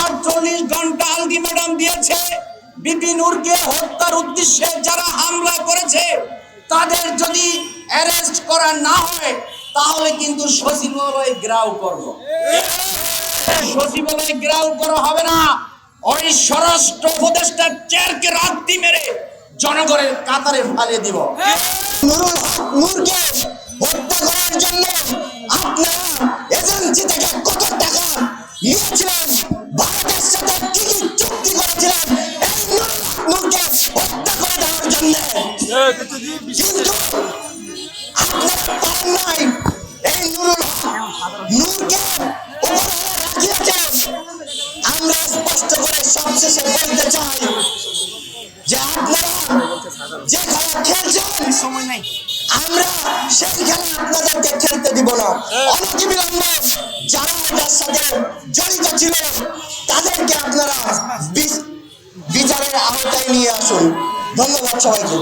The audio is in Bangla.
আটচল্লিশ ঘণ্টা আলটিমেটাম দিয়েছে। বিপিনুরকে হত্যার উদ্দেশ্যে যারা হামলা করেছে, তাদের যদি অ্যারেস্ট করা না হয়, তাহলে কিন্তু সচিবালয় গ্রাউ করব। সচিবালয় গ্রাউ করা হবে না। ওই স্বরাষ্ট্র উপদেষ্টার চেয়ারকে রাত্রি মেরে জনগণের কাতারে ফালিয়ে দিব। নুরুল নূরকে হত্যা করার জন্য আপনারা এজেন্সি থেকে কত নিয়েছিলেন ভারতের সাথে কি কি চুক্তি করেছিলেন। এই নূরকে হত্যা করে দেওয়ার জন্য। কিন্তু আপনারা পারেন নাই। এই নুরুল নূরকে উপরে রাখিয়েছেন। আমরা স্পষ্ট করে সবশেষে বলতে চাই যে আপনারা যে খেলা খেলছেন সময় নাই আমরা সেই খেলা আপনাদেরকে খেলতে দিব না। অনতি বিলম্বে যারা এটার সাথে জড়িত ছিল তাদেরকে আপনারা বিচ- বিচারের আওতায় নিয়ে আসুন। ধন্যবাদ সবাইকে।